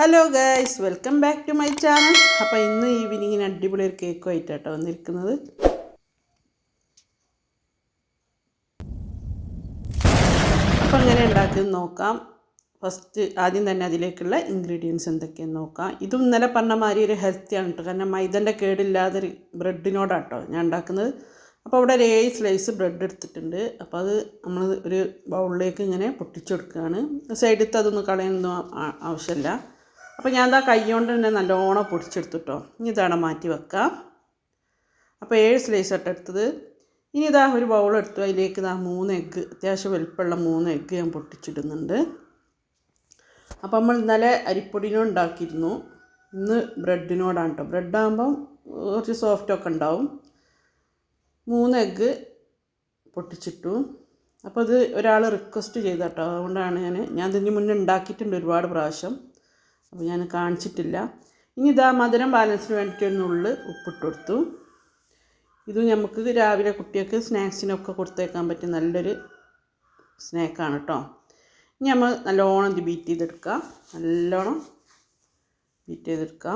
Hello guys welcome back to my channel അപ്പോൾ ഇന്ന് ഈവനിങ്ങിന് അടിപൊളി ഒരു കേക്കുമായിട്ടാട്ടോ വന്നിരിക്കുന്നത്. അപ്പോൾ അങ്ങനെ ഉണ്ടാക്കുന്നത് നോക്കാം. ഫസ്റ്റ് ആദ്യം തന്നെ അതിലേക്കുള്ള ഇൻഗ്രീഡിയൻസ് എന്തൊക്കെയെന്ന് നോക്കാം. ഇതും ഇന്നലെ പറഞ്ഞ മാതിരി ഒരു ഹെൽത്തിയാണ് കേട്ടോ കാരണം മൈദന്റെ കേടില്ലാതെ ബ്രെഡിനോടാട്ടോ ഞാൻ ഉണ്ടാക്കുന്നത്. അപ്പോൾ അവിടെ ഒരു ഏഴ് സ്ലൈസ് ബ്രെഡ് എടുത്തിട്ടുണ്ട്. അപ്പോൾ അത് നമ്മൾ ഒരു ബൗളിലേക്ക് ഇങ്ങനെ പൊട്ടിച്ചു കൊടുക്കുകയാണ് സൈഡിലത്തെ അതൊന്നും ആവശ്യമില്ല. അപ്പോൾ ഞാൻ എന്താ കൈ കൊണ്ട് തന്നെ നല്ലോണം പൊടിച്ചെടുത്തു കേട്ടോ ഇനി ഇതാണ് മാറ്റി വെക്കാം. അപ്പോൾ ഏഴ് സ്ലൈസ് ആട്ടോ എടുത്തത്. ഇനി ഇതാ ഒരു ബൗൾ എടുത്തു. അതിലേക്ക് ഇതാ മൂന്ന് എഗ്ഗ് അത്യാവശ്യം വലുപ്പമുള്ള മൂന്ന് എഗ്ഗ് ഞാൻ പൊട്ടിച്ചിടുന്നുണ്ട്. അപ്പോൾ നമ്മൾ ഇന്നലെ അരിപ്പൊടിനോ ഉണ്ടാക്കിയിരുന്നു. ഇന്ന് ബ്രെഡിനോടാണ് കേട്ടോ ബ്രെഡാകുമ്പം കുറച്ച് സോഫ്റ്റൊക്കെ ഉണ്ടാവും. മൂന്ന് എഗ്ഗ് പൊട്ടിച്ചിട്ടു. അപ്പോൾ ഇത് ഒരാൾ റിക്വസ്റ്റ് ചെയ്ത കേട്ടോ അതുകൊണ്ടാണ് ഞാൻ ഞാൻ ഇതിന് മുന്നേ ഉണ്ടാക്കിയിട്ടുണ്ട് ഒരുപാട് പ്രാവശ്യം. അപ്പോൾ ഞാൻ കാണിച്ചിട്ടില്ല. ഇനി ഇതാ മധുരം ബാലൻസിന് വേണ്ടിയിട്ട് ഒരു നുള്ള് ഉപ്പിട്ട് കൊടുത്തു. ഇത് നമുക്ക് രാവിലെ കുട്ടികൾക്ക് സ്നാക്സിനൊക്കെ കൊടുത്തേക്കാൻ പറ്റിയ നല്ലൊരു സ്നാക്കാണ് കേട്ടോ. ഇനി നമ്മൾ നല്ലോണം ഇത് ബീറ്റ് ചെയ്തെടുക്കുക നല്ലോണം ബീറ്റ് ചെയ്തെടുക്കുക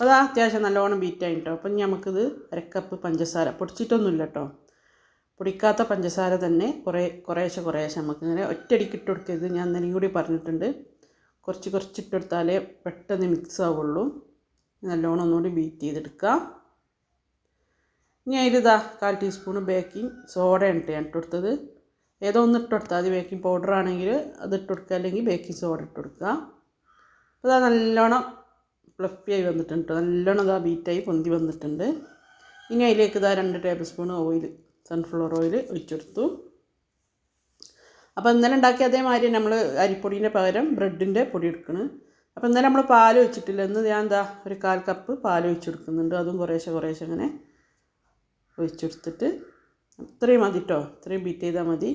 അതാ അത്യാവശ്യം നല്ലോണം ബീറ്റ് ആയിട്ടോ അപ്പം നമുക്കിത് അരക്കപ്പ് പഞ്ചസാര പൊടിച്ചിട്ടൊന്നുമില്ല കേട്ടോ. പൊടിക്കാത്ത പഞ്ചസാര തന്നെ കുറേ കുറേശ്ശെ കുറേശ്ശെ. നമുക്കിങ്ങനെ ഒറ്റയടിക്ക് ഇട്ട് കൊടുക്കരുത് ഞാൻ ഇന്നലെയും കൂടി പറഞ്ഞിട്ടുണ്ട്. കുറച്ച് കുറച്ച് ഇട്ട് കൊടുത്താലേ പെട്ടെന്ന് മിക്സ് ആവുള്ളൂ. നല്ലോണം ഒന്നുകൂടി ബീറ്റ് ചെയ്തെടുക്കുക. ഇനി അതിലിതാ കാൽ ടീസ്പൂണ് ബേക്കിംഗ് സോഡയാണ് ഇട്ട് ഞാൻ ഇട്ടുകൊടുത്തത് ഏതോ ഒന്ന് ഇട്ട് കൊടുത്താൽ മതി. ബേക്കിംഗ് പൗഡർ ആണെങ്കിൽ അത് ഇട്ട് കൊടുക്കുക. അല്ലെങ്കിൽ ബേക്കിംഗ് സോഡ ഇട്ട് കൊടുക്കുക. അപ്പോൾ ഇതാ നല്ലോണം ഫ്ലഫിയായി വന്നിട്ടുണ്ട് നല്ലോണം ഇതാ ബീറ്റായി പൊന്തി വന്നിട്ടുണ്ട്. ഇനി അതിലേക്ക് ഇതാ രണ്ട് tablespoon oil sunflower oil ഒഴിച്ചെടുത്തു. അപ്പോൾ ഇന്നലെ ഉണ്ടാക്കിയ അതേമാതിരി നമ്മൾ അരിപ്പൊടീന്റെ പകരം ബ്രെഡിന്റെ പൊടി എടുക്കണം. അപ്പോൾ ഇന്നലെ നമ്മൾ പാൽ ഒഴിച്ചിട്ടില്ല. ഇന്ന് ഞാൻ എന്താ ഒരു കാൽ കപ്പ് പാൽ ഒഴിച്ചെടുക്കുന്നുണ്ട്. അതും കുറേശ്ശെ കുറേശ്ശെ അങ്ങനെ ഒഴിച്ചെടുത്തിട്ട് ഇത്രയും മതി കേട്ടോ ഇത്രയും ബീറ്റ് ചെയ്താൽ മതി.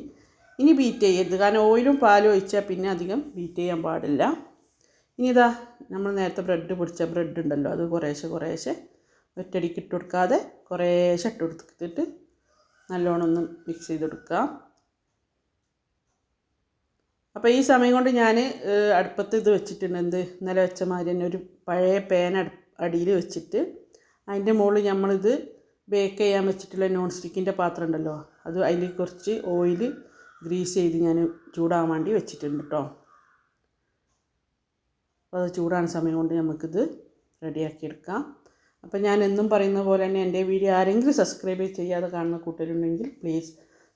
ഇനി ബീറ്റ് ചെയ്യരുത്. കാരണം ഓയിലും പാലും ഒഴിച്ചാൽ പിന്നെ അധികം ബീറ്റ് ചെയ്യാൻ പാടില്ല. ഇനി ഇതാ നമ്മൾ നേരത്തെ ബ്രെഡ് പൊടിച്ച ബ്രെഡ് ഉണ്ടല്ലോ. അത് കുറേശ്ശെ കുറേശ്ശെ ഒറ്റടിക്ക് ഇട്ട് കൊടുക്കാതെ കുറേശ്ശെ ഇട്ട് കൊടുത്തിട്ട് നല്ലോണം ഒന്ന് മിക്സ് ചെയ്ത് കൊടുക്കുക അപ്പോൾ ഈ സമയം കൊണ്ട് ഞാൻ അടുപ്പത്ത് ഇത് വെച്ചിട്ടുണ്ട്. എന്ത്? ഇന്നലെ വെച്ച മാതിരി തന്നെ ഒരു പഴയ പേൻ അടിയിൽ വെച്ചിട്ട് അതിന്റെ മുകളിൽ നമ്മളിത് ബേക്ക് ചെയ്യാൻ വെച്ചിട്ടുള്ള നോൺ സ്റ്റിക്കിന്റെ പാത്രം ഉണ്ടല്ലോ. അത് അതിൽ കുറച്ച് ഓയിൽ ഗ്രീസ് ചെയ്ത് ഞാൻ ചൂടാകാൻ വേണ്ടി വെച്ചിട്ടുണ്ട് കേട്ടോ അപ്പോൾ അത് ചൂടാകുന്ന സമയം കൊണ്ട് നമുക്കിത് റെഡിയാക്കി എടുക്കാം. അപ്പോൾ ഞാൻ എന്നും പറയുന്ന പോലെ തന്നെ എന്റെ വീഡിയോ ആരെങ്കിലും സബ്സ്ക്രൈബ് ചെയ്യാതെ കാണുന്ന കൂട്ടരുണ്ടെങ്കിൽ പ്ലീസ്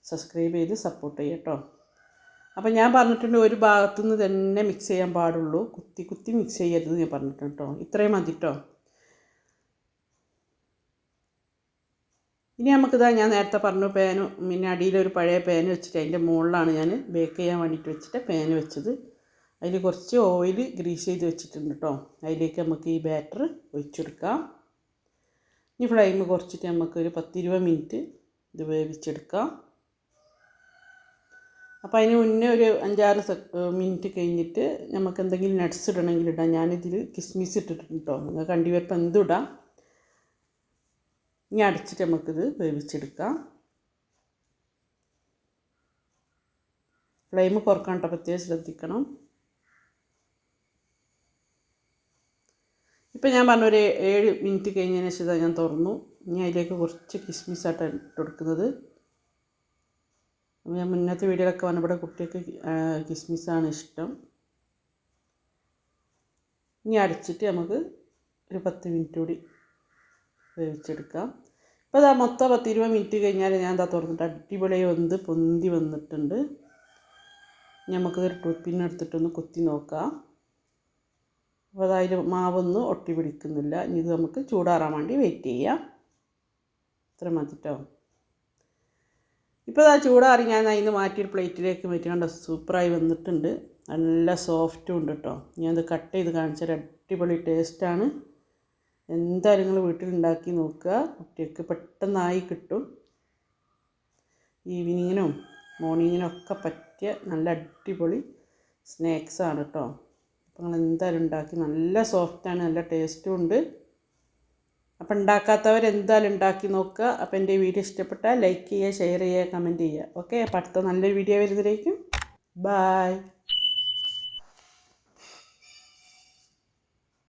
സബ്സ്ക്രൈബ് ചെയ്ത് സപ്പോർട്ട് ചെയ്യാം കേട്ടോ. അപ്പോൾ ഞാൻ പറഞ്ഞിട്ടുണ്ട് ഒരു ഭാഗത്തുനിന്ന് തന്നെ മിക്സ് ചെയ്യാൻ പാടുള്ളൂ. കുത്തി കുത്തി മിക്സ് ചെയ്യരുത് ഞാൻ പറഞ്ഞിട്ടുണ്ട് കേട്ടോ. ഇത്രയും മതി കേട്ടോ. ഇനി നമുക്കിതാ ഞാൻ നേരത്തെ പറഞ്ഞു പാന് പിന്നെ അടിയിലൊരു പഴയ പാന് വെച്ചിട്ട് അതിന്റെ മുകളിലാണ് ഞാൻ ബേക്ക് ചെയ്യാൻ വേണ്ടിയിട്ട് വെച്ചിട്ട് പാന് വെച്ചത്. അതിൽ കുറച്ച് ഓയിൽ ഗ്രീസ് ചെയ്ത് വെച്ചിട്ടുണ്ട് കേട്ടോ. അതിലേക്ക് നമുക്ക് ഈ ബാറ്റർ ഒഴിച്ചെടുക്കാം. ഇനി ഫ്ലെയിം കുറച്ചിട്ട് നമുക്ക് ഒരു പത്തിരുപത് മിനിറ്റ് ഇത് വേവിച്ചെടുക്കാം. അപ്പോൾ അതിന് മുന്നേ ഒരു അഞ്ചാറ് മിനിറ്റ് കഴിഞ്ഞിട്ട് നമുക്ക് എന്തെങ്കിലും നട്ട്സ് ഇടണമെങ്കിൽ ഇടാം. ഞാനിതിൽ കിസ്മിസ് ഇട്ടിട്ടുണ്ട് കേട്ടോ നിങ്ങൾ കണ്ടിവരപ്പം എന്തും ഇടാം? ഇനി അടച്ചിട്ട് നമുക്കിത് വേവിച്ചെടുക്കാം. ഫ്ലെയിം കുറയ്ക്കാൻ കേട്ടോ പ്രത്യേകം ശ്രദ്ധിക്കണം. ഇപ്പം ഞാൻ പറഞ്ഞ ഒരു ഏഴ് മിനിറ്റ് കഴിഞ്ഞതിന് ശേഷം ഞാൻ തുറന്നു. ഇനി അതിലേക്ക് കുറച്ച് കിസ്മിസായിട്ടാണ് ഇട്ട് കൊടുക്കുന്നത്. ഞാൻ മുന്നത്തെ വീഡിയോയിലൊക്കെ വന്നപ്പോൾ കുട്ടികൾക്ക് കിസ്മിസാണ് ഇഷ്ടം. ഇനി അടച്ചിട്ട് നമുക്ക് ഒരു പത്ത് മിനിറ്റ് കൂടി വേവിച്ചെടുക്കാം. ഇപ്പോൾ അതാ മൊത്തം പത്ത് ഇരുപത് മിനിറ്റ് കഴിഞ്ഞാൽ ഞാൻ എന്താ തുറന്നിട്ട് അടിപൊളിയായി വന്ന് പൊന്തി വന്നിട്ടുണ്ട്. നമുക്കതൊരു ടൂത്ത് പിന്നെടുത്തിട്ടൊന്ന് കുത്തി നോക്കാം. അപ്പോൾ അതായത് മാവൊന്നും ഒട്ടി പിടിക്കുന്നില്ല. ഇനി ഇത് നമുക്ക് ചൂടാറാൻ വേണ്ടി വെയിറ്റ് ചെയ്യാം. ഇത്ര മതിട്ടോ ഇപ്പോൾ ഇതാ ചൂടാറി ഞാൻ അതിന് മാറ്റി പ്ലേറ്റിലേക്ക് വെച്ചുകൊണ്ട് സൂപ്പറായി വന്നിട്ടുണ്ട്. നല്ല സോഫ്റ്റും ഉണ്ട് കേട്ടോ ഞാനത് കട്ട് ചെയ്ത് കാണിച്ചാൽ അടിപൊളി ടേസ്റ്റാണ് എന്തായാലും നിങ്ങൾ വീട്ടിലുണ്ടാക്കി നോക്കുക. കുട്ടികൾക്ക് പെട്ടെന്നായി കിട്ടും. ഈവനിങ്ങിനും മോർണിങ്ങിനും ഒക്കെ പറ്റിയ നല്ല അടിപൊളി സ്നാക്സാണ് കേട്ടോ അപ്പോൾ നിങ്ങൾ എന്തായാലും ഉണ്ടാക്കി. നല്ല സോഫ്റ്റാണ് നല്ല ടേസ്റ്റും ഉണ്ട്. അപ്പോൾ ഉണ്ടാക്കാത്തവർ എന്തായാലും ഉണ്ടാക്കി നോക്കുക. അപ്പോൾ എന്റെ വീഡിയോ ഇഷ്ടപ്പെട്ടാൽ ലൈക്ക് ചെയ്യുക ഷെയർ ചെയ്യുക കമന്റ് ചെയ്യുക. ഓക്കെ അപ്പോൾ അടുത്ത നല്ലൊരു വീഡിയോ വരുന്നതിലേക്കും. ബായ്